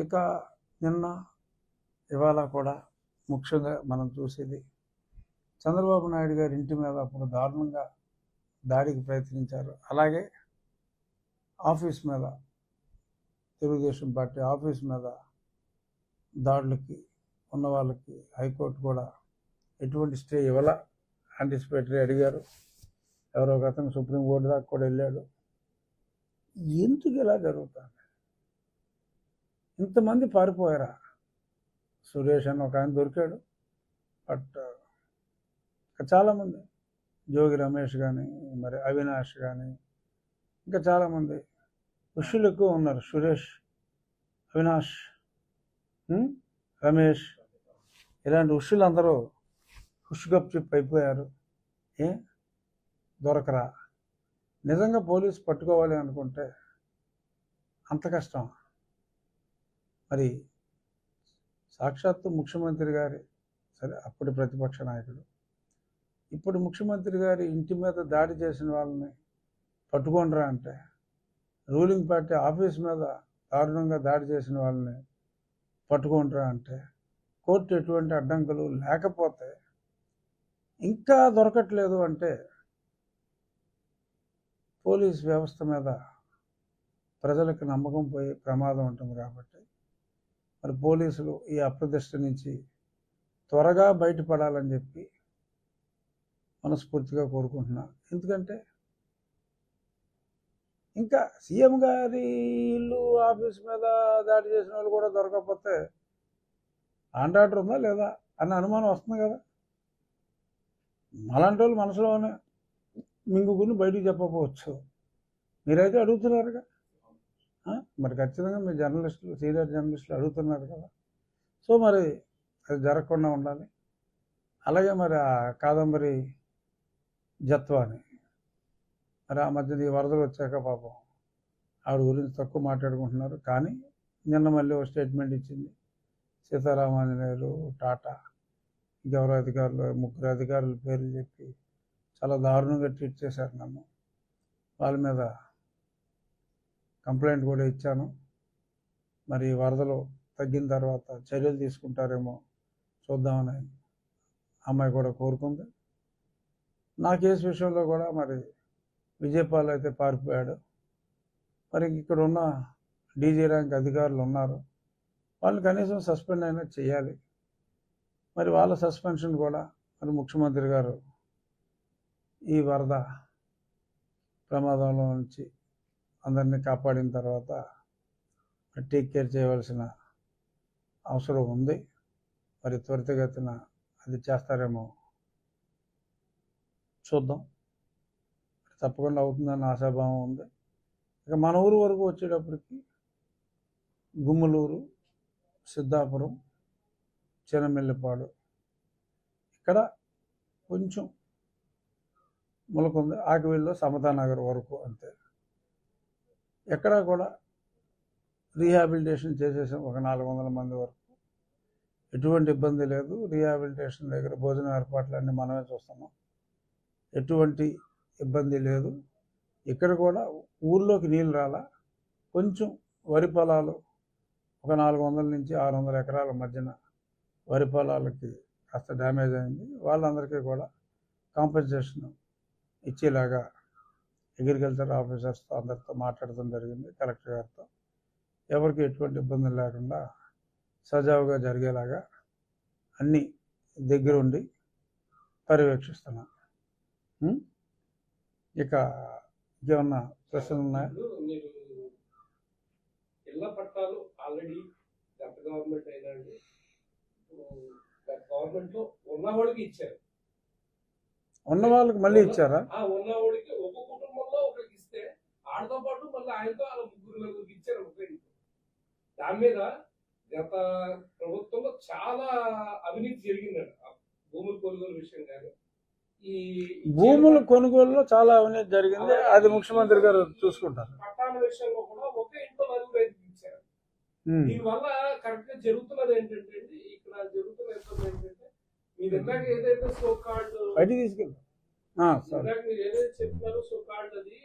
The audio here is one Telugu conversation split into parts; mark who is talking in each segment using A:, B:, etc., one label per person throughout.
A: ఇక నిన్న ఇవాళ కూడా ముఖ్యంగా మనం చూసేది చంద్రబాబు నాయుడు గారి ఇంటి మీద అప్పుడు దారుణంగా దాడికి ప్రయత్నించారు. అలాగే ఆఫీస్ మీద తెలుగుదేశం పార్టీ ఆఫీస్ మీద దాడులకి ఉన్న వాళ్ళకి హైకోర్టు కూడా ఎటువంటి స్టే ఇవ్వాల ఆంటిసిపేటరీ అడిగారు. ఎవరో ఒక అతను సుప్రీంకోర్టు దాకా కూడా వెళ్ళాడు. ఎందుకు ఇలా జరుగుతుంది? ఇంతమంది పారిపోయారా? సురేష్ అని ఒక ఆయన దొరికాడు. బట్ ఇంకా చాలామంది. జోగి రమేష్ కానీ మరి అవినాష్ కానీ ఇంకా చాలామంది. ఋషులు ఎక్కువ ఉన్నారు. సురేష్ అవినాష్ రమేష్. ఇలాంటి ఋషులు అందరూ హుషుగప్ చిప్ అయిపోయారు. ఏ? దొరకరా? నిజంగా పోలీసు పట్టుకోవాలి అనుకుంటే అంత కష్టం మరి సాక్షాత్తు ముఖ్యమంత్రి గారి సరే అప్పుడు ప్రతిపక్ష నాయకుడు. ఇప్పుడు ముఖ్యమంత్రి గారి ఇంటి మీద దాడి చేసిన వాళ్ళని పట్టుకోండిరా అంటే రూలింగ్ పార్టీ ఆఫీస్ మీద దారుణంగా దాడి చేసిన వాళ్ళని పట్టుకుంటారా అంటే కోర్టు ఎటువంటి అడ్డంకులు లేకపోతే ఇంకా దొరకట్లేదు అంటే పోలీస్ వ్యవస్థ మీద ప్రజలకు నమ్మకం పోయే ప్రమాదం ఉంటుంది కాబట్టి మరి పోలీసులు ఈ అప్రదిష్ట నుంచి త్వరగా బయటపడాలని చెప్పి మనస్ఫూర్తిగా కోరుకుంటున్నా. ఎందుకంటే ఇంకా సీఎం గారి ఇల్లు ఆఫీస్ మీద దాడి చేసిన వాళ్ళు కూడా దొరకకపోతే ఆండాటర్ ఉందా లేదా అన్న అనుమానం వస్తుంది కదా. అలాంటి వాళ్ళు మనసులోనే మింగుకుని బయటికి చెప్పకపోవచ్చు. మీరైతే అడుగుతున్నారుగా? మరి ఖచ్చితంగా మీ జర్నలిస్టులు సీనియర్ జర్నలిస్టులు అడుగుతున్నారు కదా. సో మరి అది జరగకుండా ఉండాలి. అలాగే మరి ఆ కాదంబరి జత్వాని మరి ఆ మధ్యన ఈ వరదలు వచ్చాక పాపం ఆవిడ గురించి తక్కువ మాట్లాడుకుంటున్నారు. కానీ నిన్న మళ్ళీ ఒక స్టేట్మెంట్ ఇచ్చింది. సీతారామాంజనేయులు టాటా ఇంకెవరో అధికారులు ముగ్గురు అధికారుల పేర్లు చెప్పి చాలా దారుణంగా ట్రీట్ చేశారు నన్ను. వాళ్ళ మీద కంప్లైంట్ కూడా ఇచ్చాను. మరి వరదలు తగ్గిన తర్వాత చర్యలు తీసుకుంటారేమో చూద్దామని అమ్మాయి కూడా కోరుకుంది. నా కేసు విషయంలో కూడా మరి విజయపాల్ అయితే పారిపోయాడు. మరి ఇక్కడ ఉన్న డీజీ ర్యాంక్ అధికారులు ఉన్నారు. వాళ్ళు కనీసం సస్పెండ్ అయినా చేయాలి. మరి వాళ్ళ సస్పెన్షన్ కూడా మరి ముఖ్యమంత్రి గారు ఈ వరద ప్రమాదంలో నుంచి అందరినీ కాపాడిన తర్వాత టేక్ కేర్ చేయవలసిన అవసరం ఉంది. మరి త్వరితగతిన అది చేస్తారేమో చూద్దాం. తప్పకుండా అవుతుందని ఆశాభావం ఉంది. ఇక మన ఊరు వరకు వచ్చేటప్పటికి గుమ్మలూరు సిద్ధాపురం చినమెల్లిపాడు ఇక్కడ కొంచెం ములకుంది. ఆకివీల్లో సమతానగర్ వరకు అంతే. ఎక్కడ కూడా రీహాబిలిటేషన్ చేసేసాం ఒక నాలుగు వందల మంది వరకు. ఎటువంటి ఇబ్బంది లేదు. రీహాబిలిటేషన్ దగ్గర భోజన ఏర్పాట్లన్నీ మనమే చూస్తున్నాం. ఎటువంటి ఇబ్బంది లేదు. ఇక్కడ కూడా ఊర్లోకి నీళ్ళు రాలా. కొంచెం వరి పొలాలు ఒక నాలుగు వందల నుంచి ఆరు వందల ఎకరాల మధ్యన వరి పొలాలకి కాస్త డ్యామేజ్ అయింది. వాళ్ళందరికీ కూడా కాంపెన్సేషన్ ఇచ్చేలాగా అగ్రికల్చర్ ఆఫీసర్స్తో అందరితో మాట్లాడటం జరిగింది కలెక్టర్ గారితో. ఎవరికి ఎటువంటి ఇబ్బందులు లేకుండా సజావుగా జరిగేలాగా అన్నీ దగ్గరుండి పర్యవేక్షిస్తున్నాం? ఇక ఇంకేమన్నా ప్రశ్నలు ఉన్నాయా?
B: ఇప్పుడు మీరు ఇళ్ళ పట్టాలు ఆల్రెడీ గత గవర్నమెంట్ అయినండి గత గవర్నమెంట్లో ఉన్నవాడికి ఇచ్చారు.
A: ఉన్న వాళ్ళకి మళ్ళీ ఇచ్చారా?
B: ఉన్నవాడికి ఒక కుటుంబంలో ఒకరికి ఇస్తే ఆడతో పాటు మళ్ళీ ఆయనతో వాళ్ళ ముగ్గురు నలుగురికి ఇచ్చారు ఇంట్లో దాని మీద గత ప్రభుత్వంలో చాలా అవినీతి జరిగిందండి భూముల కొనుగోలు విషయం కానీ ఈ
A: భూముల కొనుగోలులో చాలా అవినీతి జరిగింది. అది ముఖ్యమంత్రి గారు చూసుకుంటారు.
B: పట్టాల విషయంలో కూడా ఒకే ఇంట్లో నలుగురు ఇచ్చారు. దీనివల్ల కరెక్ట్గా జరుగుతున్నది ఏంటంటే ఇక్కడ జరుగుతున్న ఇబ్బంది ఏంటంటే మీరు ఇందాక ఏదైతే సో కార్డ్
A: బయటికి తీసుకెళ్ళి
B: మీరు ఏదైతే చెప్తున్నారో సో కార్డ్ అది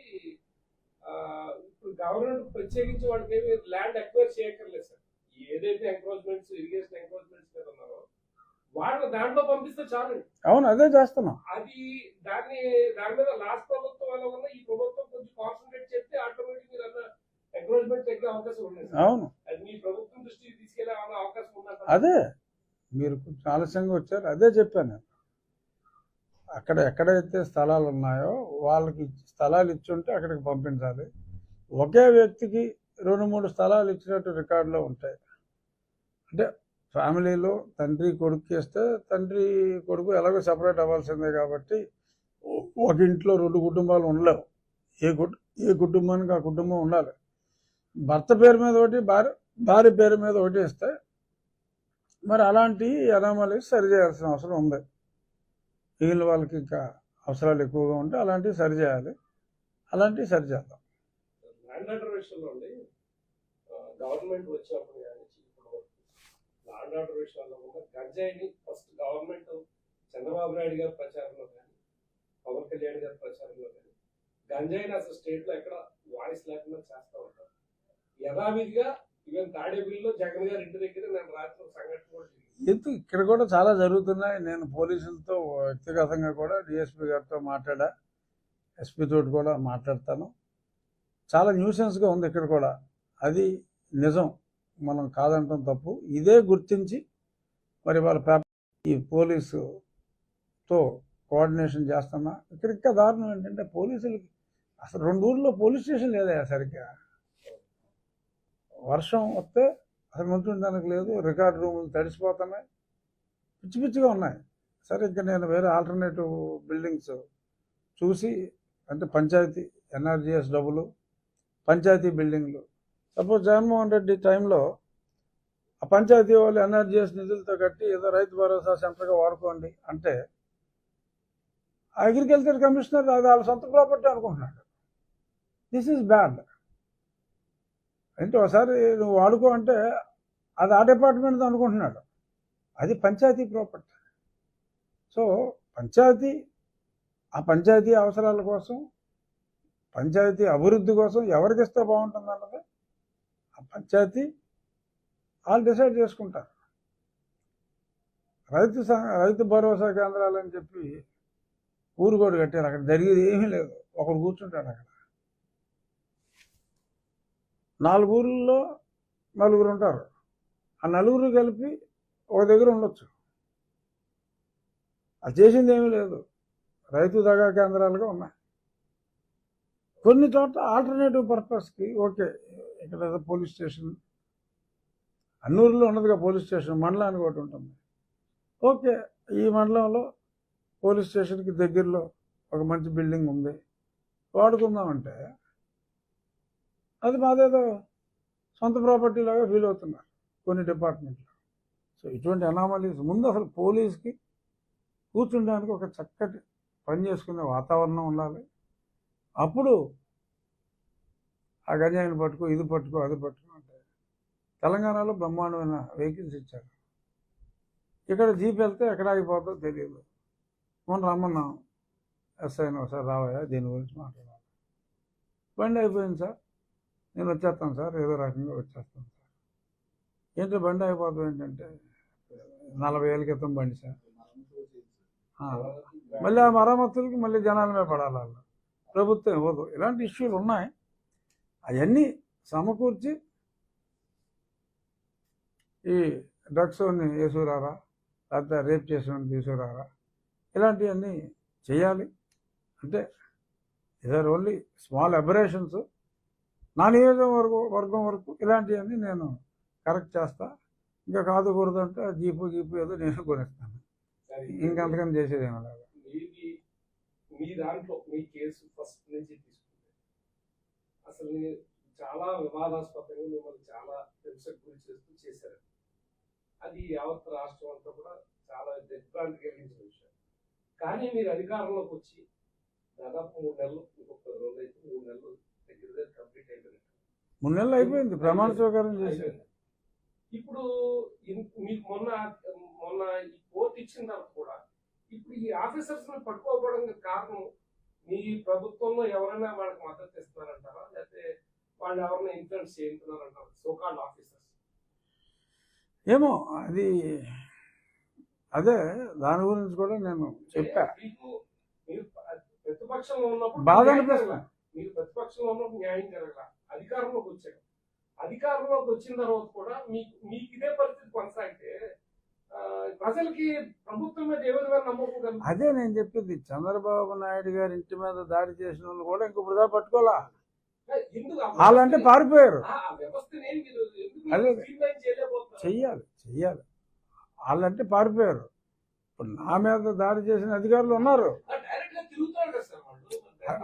B: ఇప్పుడు గవర్నమెంట్ ప్రత్యేకించి వాళ్ళకి ఏమి ల్యాండ్ ఎక్వైర్ చేయక్కర్లేదు సార్. ఏదైతే ఎంక్రోచ్మెంట్స్ ఇరిగేషన్ ఎంక్రోచ్మెంట్స్ మీద ఉన్నారో వాళ్ళ దాంట్లో పంపిస్తే చాలు
A: అవును అదే చేస్తున్నాం.
B: అది దాన్ని దాని మీద లాస్ట్ ప్రభుత్వం ఎలా ఉన్నా ఈ ప్రభుత్వం కొంచెం కాన్సన్ట్రేట్ చేస్తే ఆటోమేటిక్ మీరు అన్న ఎంక్రోచ్మెంట్ తగ్గే అవకాశం సార్.
A: అవును.
B: అది మీ ప్రభుత్వం దృష్టికి తీసుకెళ్ళే అవకాశం ఉందంట
A: అదే మీరు కొంచెం ఆలస్యంగా వచ్చారు అదే చెప్పాను అక్కడ ఎక్కడైతే స్థలాలు ఉన్నాయో వాళ్ళకి స్థలాలు ఇచ్చుంటే అక్కడికి పంపించాలి. ఒకే వ్యక్తికి రెండు మూడు స్థలాలు ఇచ్చినట్టు రికార్డులో ఉంటాయి. అంటే ఫ్యామిలీలో తండ్రి కొడుకు ఇస్తే తండ్రి కొడుకు ఎలాగో సపరేట్ అవ్వాల్సిందే కాబట్టి ఒక ఇంట్లో రెండు కుటుంబాలు ఉండలేవు. ఏ కుటుంబం ఏ కుటుంబానికి ఆ కుటుంబం ఉండాలి. భర్త పేరు మీద ఒకటి భార్య భార్య పేరు మీద ఒకటి ఇస్తే మరి అలాంటి అనామలీ సరిచేయాల్సిన అవసరం ఉంది. మిగిలిన వాళ్ళకి ఇంకా అవసరాలు ఎక్కువగా ఉంటే అలాంటివి సరి చేయాలి. అలాంటివి సరి చేద్దాం.
B: ల్యాండ్ ఆర్డర్ విషయంలో అండి గవర్నమెంట్ వచ్చినప్పుడు కానీ ఇప్పుడు వరకు ల్యాండ్ ఆర్డర్ విషయంలో కూడా గంజాయిని ఫస్ట్ గవర్నమెంట్ చంద్రబాబు నాయుడు గారి ప్రచారంలో కానీ పవన్ కళ్యాణ్ గారి ప్రచారంలో కానీ గంజాయిని అసలు స్టేట్లో ఎక్కడ వాయిస్ లేకుండా చేస్తూ ఉంటారు. యథావిధిగా
A: ఎందుకు? ఇక్కడ కూడా చాలా జరుగుతున్నాయి. నేను పోలీసులతో వ్యక్తిగతంగా కూడా డిఎస్పీ గారితో మాట్లాడా. ఎస్పీ తోటి కూడా మాట్లాడతాను. చాలా న్యూసెన్స్గా ఉంది ఇక్కడ కూడా. అది నిజం. మనం కాదంటాం తప్పు. ఇదే గుర్తించి మరి వాళ్ళ పేపర్ ఈ పోలీసుతో కోఆర్డినేషన్ చేస్తున్నా. ఇక్కడ ఇంకా దారుణం ఏంటంటే పోలీసులకి అసలు రెండు ఊర్లో పోలీస్ స్టేషన్ లేదా సరిగ్గా? వర్షం వస్తే అసలు ఉంటుండడానికి లేదు రికార్డ్ రూములు తడిసిపోతున్నాయి. పిచ్చి పిచ్చిగా ఉన్నాయి. సరే ఇంకా నేను వేరే ఆల్టర్నేటివ్ బిల్డింగ్స్ చూసి అంటే పంచాయతీ ఎన్ఆర్జిఎస్ డబ్బులు పంచాయతీ బిల్డింగ్లు. సపోజ్ జగన్మోహన్ రెడ్డి టైంలో ఆ పంచాయతీ వాళ్ళు ఎన్ఆర్జిఎస్ నిధులతో కట్టి ఏదో రైతు భరోసా సెంటర్గా వాడుకోండి అంటే అగ్రికల్చర్ కమిషనర్ అది వాళ్ళ సొంత ప్రాపర్టీ అనుకుంటున్నాడు. దిస్ ఈజ్ బ్యాడ్ అంటే ఒకసారి నువ్వు వాడుకో అంటే అది ఆ డిపార్ట్మెంట్ అనుకుంటున్నాడు. అది పంచాయతీ ప్రాపర్టీ. సో పంచాయతీ ఆ పంచాయతీ అవసరాల కోసం పంచాయతీ అభివృద్ధి కోసం ఎవరికి ఇస్తే బాగుంటుంది అన్నది ఆ పంచాయతీ వాళ్ళు డిసైడ్ చేసుకుంటారు. రైతు సం- రైతు భరోసా కేంద్రాలు అని చెప్పి ఊరుకోడు కట్టారు. అక్కడ జరిగేది ఏమీ లేదు. ఒకడు కూర్చుంటాడు అక్కడ. నాలుగు ఊర్లలో నలుగురు ఉంటారు ఆ నలుగురు కలిపి ఒక దగ్గర ఉండొచ్చు. అది చేసింది ఏమీ లేదు. రైతు దగా కేంద్రాలుగా ఉన్నాయి. కొన్ని చోట్ల ఆల్టర్నేటివ్ పర్పస్కి ఓకే ఇక్కడ ఏదో పోలీస్ స్టేషన్ అన్నూరులో ఉన్నదిగా పోలీస్ స్టేషన్ మండలానికి ఒకటి ఉంటుంది. ఓకే ఈ మండలంలో పోలీస్ స్టేషన్కి దగ్గరలో ఒక మంచి బిల్డింగ్ ఉంది. వాడుకుందామంటే అది మాదేదో సొంత ప్రాపర్టీ లాగా ఫీల్ అవుతున్నారు కొన్ని డిపార్ట్మెంట్లు సో ఇటువంటి అనామలీస్ ముందు అసలు పోలీస్కి కూర్చుండడానికి ఒక చక్కటి పని చేసుకునే వాతావరణం ఉండాలి. అప్పుడు ఆ గంజాయిని పట్టుకో ఇది పట్టుకో అది పట్టుకో అంటే తెలంగాణలో బ్రహ్మాండమైన వెహికల్స్ ఇచ్చారు. ఇక్కడ జీప్ వెళ్తే ఎక్కడ ఆగిపోతుందో తెలియదు. మొన్న రమ్మన్నాం. ఎస్ఐని ఒకసారి రావయ్యా దీని గురించి మాట్లాడాలి. బండి అయిపోయింది సార్. నేను వచ్చేస్తాను సార్ ఏదో రకంగా వచ్చేస్తాను సార్. ఏంటో బండి అయిపోతుంది ఏంటంటే నలభై ఏళ్ళ క్రితం బండి సార్. మళ్ళీ ఆ మరమ్మతులకి మళ్ళీ జనాల మీద పడాలి వాళ్ళు. ప్రభుత్వం ఇవ్వదు. ఇలాంటి ఇష్యూలు ఉన్నాయి. అవన్నీ సమకూర్చి ఈ డ్రగ్స్ వేసుకురారా లేకపోతే రేప్ చేసిన తీసుకురారా ఇలాంటివన్నీ చేయాలి. అంటే ఇదర్ ఓన్లీ స్మాల్ అబరేషన్స్. నా నియోజకవర్గం వర్గం వరకు ఇలాంటివన్నీ నేను కరెక్ట్ చేస్తా. ఇంకా కాదు అంటే జీపు గీపు ఏదో నేను కొనిస్తాను. ఇంకంతకని చేసేది ఏమీ లేదు.
B: మీ దాంట్లో మీ కేసు ఫస్ట్ నుంచి తీసుకుంటే. అసలు చాలా వివాదాస్పదంగా మిమ్మల్ని చాలా హింసకు గురి చేస్తూ చేశారు. అది యావత్ రాష్ట్రం అంతా కూడా చాలా దిగ్భ్రాంతి కలిగించిన విషయం. కానీ మీరు అధికారంలోకి వచ్చి దాదాపు మూడు నెలలు ఇంకొక పది రోజులు అయితే మూడు నెలలు
A: మూడు నెలలు అయిపోయింది ప్రమాణ స్వీకారం చేసి.
B: ఇప్పుడు మీకు మొన్న మొన్న ఈ కోర్టు ఇచ్చిన తర్వాత కూడా ఇప్పుడు ఈ ఆఫీసర్స్ పట్టుకోకపోవడానికి కారణం మీ ప్రభుత్వంలో ఎవరైనా వాళ్ళకి మద్దతు ఇస్తున్నారంటారా లేకపోతే వాళ్ళు ఎవరైనా ఇన్ఫ్లుయెన్స్ చేయించున్నారంటారా సోకాల్డ్ ఆఫీసర్స్
A: ఏమో అది అదే దాని గురించి కూడా నేను చెప్పా
B: మీకు మీరు ప్రతిపక్షంలో ఉన్నప్పుడు
A: బాధ.
B: జరగలా. మీరు ప్రతిపక్షంలో ఉన్నప్పుడు న్యాయం జరగల అధికారంలోకి వచ్చారు. అధికారంలోకి వచ్చిన తర్వాత కూడా మీకు మీకు ఇదే పరిస్థితి కొనసాగితే ప్రజలకి ప్రభుత్వం మీద ఏ విధమైన నమ్మకం?
A: అదే నేను చెప్పింది చంద్రబాబు నాయుడు గారి ఇంటి మీద దాడి చేసిన వాళ్ళు కూడా ఇంక
B: ఎందుకు? ఆ
A: వాళ్ళంటే పారిపోయారు. అదే. చెయ్యాలి చెయ్యాలి. వాళ్ళంటే పారిపోయారు. ఇప్పుడు నా మీద దాడి చేసిన అధికారులు ఉన్నారు.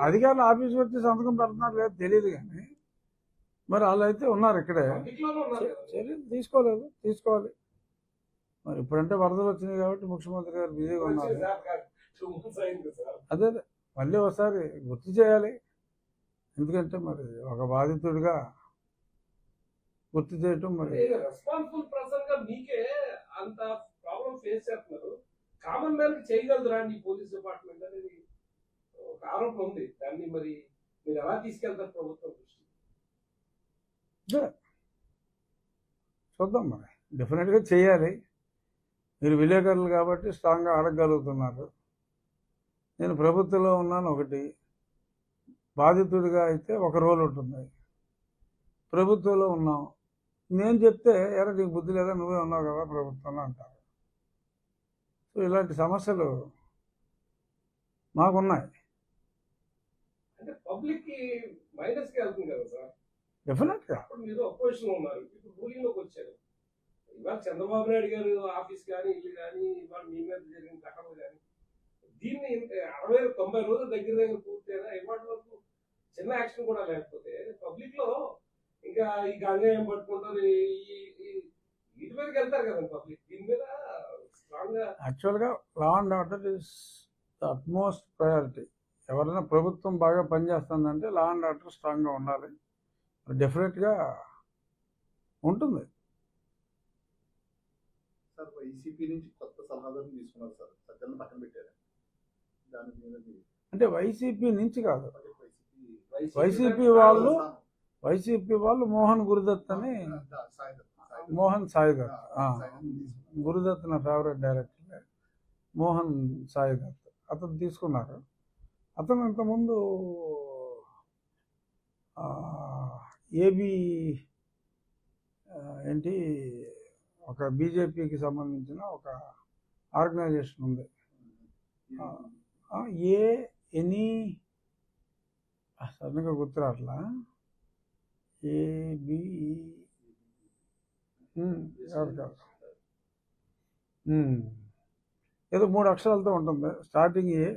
A: అధికారులు ఆఫీస్కి వచ్చి సంతకం పెడుతున్నారు లేదు తెలియదు కానీ మరి ఉన్నారు ఇక్కడే.
B: పబ్లిక్లోనే ఉన్నారు కదా.
A: చర్యలు తీసుకోలేదు తీసుకోవాలి. మరి ఇప్పుడంటే వరదలు వచ్చినాయి కాబట్టి ముఖ్యమంత్రి గారు బిజీగా ఉన్నారు. అదే అదే. మళ్ళీ ఒకసారి గుర్తు చేయాలి. ఎందుకంటే మరి ఒక బాధితుడిగా గుర్తు చేయటం మరి
B: రెస్పాన్సిబుల్ పర్సన్గా మీకే అంత ప్రాబ్లం ఫేస్ చేస్తున్నారు. కామన్ మ్యాన్కి చేయగలదురా ఈ పోలీస్ డిపార్ట్మెంట్ అనేది? ఒక ఆరోపణ ఉంది. దాన్ని మరి మీరు ఎలా తీసుకెళ్తారు ప్రభుత్వం దృష్టి
A: చూద్దాం మరి. డెఫినెట్గా చేయాలి. మీరు విలేకరులు కాబట్టి స్ట్రాంగ్గా అడగగలుగుతున్నారు నేను ప్రభుత్వంలో ఉన్నాను ఒకటి. బాధితుడిగా అయితే ఒక రోల్ ఉంటుంది. ప్రభుత్వంలో ఉన్నాం. నేను చెప్తే ఎరా నీకు బుద్ధి లేదా? నువ్వే ఉన్నావు కదా ప్రభుత్వంలో అంటారు. సో ఇలాంటి సమస్యలు మాకున్నాయి.
B: అంటే పబ్లిక్కి మైనస్కి వెళ్తుంది కదా సార్.
A: డెఫినెట్గా
B: అప్పుడు మీరు అపోజిషన్లో ఉన్నారు. ఇప్పుడు రూలింగ్లోకి వచ్చారు. ఇవాళ చంద్రబాబు నాయుడు గారు ఆఫీస్ కానీ ఇల్లు కానీ ఇవాళ మీ మీద జరిగిన ఘటనలు కానీ దీన్ని అరవై తొంభై రోజుల దగ్గర దగ్గర పూర్తయినా ఇవాటి వరకు చిన్న యాక్షన్ కూడా లేకపోతే పబ్లిక్లో ఇంకా ఈ గంజాయం పట్టుకుంటారు వీటి మీదకి వెళ్తారు కదా పబ్లిక్ దీని మీద స్ట్రాంగ్గా
A: యాక్చువల్గా law and order is the utmost priority ఎవరైనా ప్రభుత్వం బాగా పనిచేస్తుందంటే లా అండ్ ఆర్డర్ స్ట్రాంగ్గా ఉండాలి. డెఫినెట్గా ఉంటుంది.
C: సార్ వైసీపీ నుంచి కొత్త సలహాదారుని తీసుకున్నారు సార్. సజ్జలను పక్కన పెట్టారు. దాని మీద
A: అంటే వైసీపీ నుంచి కాదు.
C: వైసీపీ
A: వైసీపీ వాళ్ళు వైసీపీ వాళ్ళు మోహన్ గురుదత్ అని మోహన్ సాయి దత్ గురుదత్ నా ఫేవరెట్ డైరెక్టర్ మోహన్ సాయి దత్. అతను తీసుకున్నారు. అతను ఇంతకుముందు ఏబి ఏంటి ఒక బీజేపీకి సంబంధించిన ఒక ఆర్గనైజేషన్ ఉంది. ఏ ఎనీ సడన్గా గుర్తురాట్లా ఏబి కాదు. కాదు ఏదో మూడు అక్షరాలతో ఉంటుంది. స్టార్టింగ్ ఏ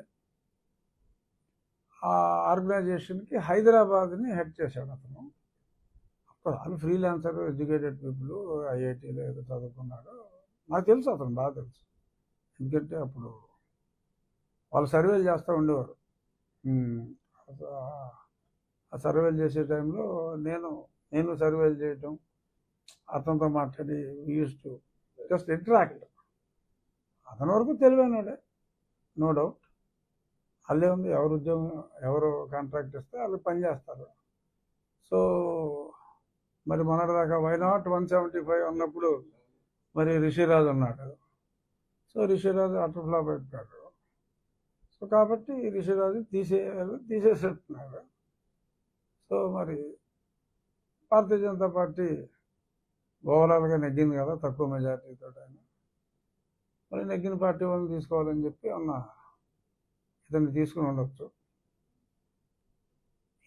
A: ఆ ఆర్గనైజేషన్కి హైదరాబాద్ని హెడ్ చేశాడు అతను. అప్పుడు వాళ్ళు ఫ్రీలాన్సర్ ఎడ్యుకేటెడ్ పీపుల్ ఐఐటీలో ఏదో చదువుకున్నాడు. నాకు తెలుసు అతను బాగా తెలుసు. ఎందుకంటే అప్పుడు వాళ్ళు సర్వేలు చేస్తూ ఉండేవారు. ఆ సర్వేలు చేసే టైంలో నేను నేను సర్వేలు చేయటం అతనితో మాట్లాడి యూస్ టు జస్ట్ ఇంటరాక్ట్ అతని వరకు తెలివైనడే నో డౌట్. వాళ్ళే ఉంది. ఎవరు ఉద్యోగం ఎవరు కాంట్రాక్ట్ ఇస్తే వాళ్ళు పని చేస్తారు. సో మరి మొన్నటిదాకా why not one seventy five ఉన్నప్పుడు మరి రిషిరాజు ఉన్నాడు. సో రిషిరాజు అటర్ ఫ్లాప్ అయిపోయాడు. సో కాబట్టి రిషిరాజు తీసేయాలి తీసేసేస్తున్నారు. సో మరి భారతీయ జనతా పార్టీ ఓవరాల్గా నెగ్గింది కదా తక్కువ మెజార్టీతో ఆయన మరి నెగ్గిన పార్టీ వాళ్ళని తీసుకోవాలని చెప్పి అన్న ఇతన్ని తీసుకుని ఉండొచ్చు.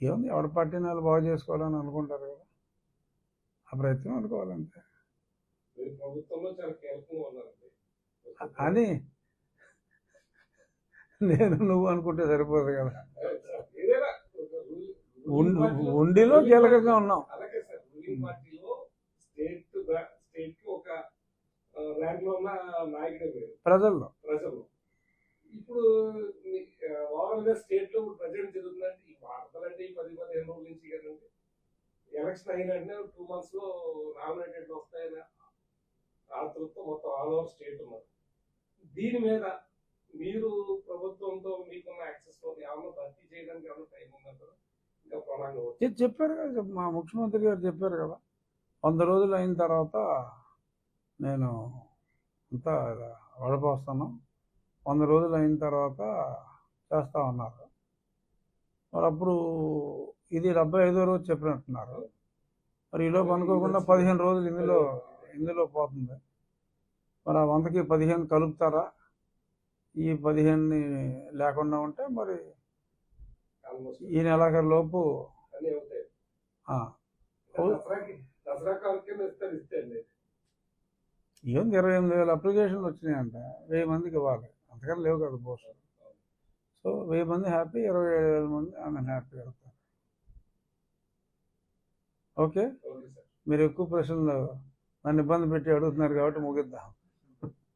A: ఏముంది? ఎవరి పార్టీని వాళ్ళు బాగు చేసుకోవాలని అనుకుంటారు కదా. ఆ ప్రయత్నం అనుకోవాలంతే.
B: ఉన్నారండి.
A: అని నేను నువ్వు అనుకుంటే సరిపోదు కదా. ఉండిలో కీలకంగా ఉన్నాం. ప్రజల్లో.
B: ప్రజలు ఇప్పుడు ఓవరాల్గా స్టేట్లో ప్రజెంట్ జరుగుతుందంటే ఈ వార్తలంటే ఈ పది పదిహేను రోజుల నుంచి కదండి. ఎలక్షన్ అయిన టూ మంత్స్లో నామినేటెడ్ వస్తాయని? ఆతృతో మొత్తం ఆల్ ఓవర్ స్టేట్ ఉన్నారు. దీని మీద మీరు ప్రభుత్వంతో మీకున్న యాక్సెస్లో ఏమన్నా భర్తీ చేయడానికి ఏమన్నా టైం ఉందంటారా? ఇంకా ప్రణాళిక
A: చెప్పారు కదా మా ముఖ్యమంత్రి గారు చెప్పారు కదా వంద రోజులు అయిన తర్వాత నేను అంతా వడపోస్తాను వంద రోజులు అయిన తర్వాత చేస్తా ఉన్నారు. మరి అప్పుడు ఇది డెబ్బై ఐదో రోజు చెప్పినట్టున్నారు. మరి ఈలోపు అనుకోకుండా పదిహేను రోజులు ఇందులో ఇందులో పోతుంది. మరి ఆ వందకి పదిహేను కలుపుతారా? ఈ పదిహేనుని లేకుండా ఉంటే మరి ఈ నెలాఖరు లోపు
B: అన్నీ అవుతాయి.
A: ఆ,
B: దసరాకి దసరా కాలకే ఇస్తారు ఇస్తే అండి.
A: ఏం ఇరవై ఎనిమిది వేల అప్లికేషన్లు వచ్చినాయంట. వెయ్యి మందికి ఇవ్వాలి. అంతకన్నా లేవు కదా పోస్టులు సో వెయ్యి మంది హ్యాపీ ఇరవై ఏడు వేల మంది ఆమె హ్యాపీ వెళ్తారు. ఓకే మీరు ఎక్కువ ప్రశ్నలు నన్ను ఇబ్బంది పెట్టి అడుగుతున్నారు కాబట్టి ముగిద్దాం.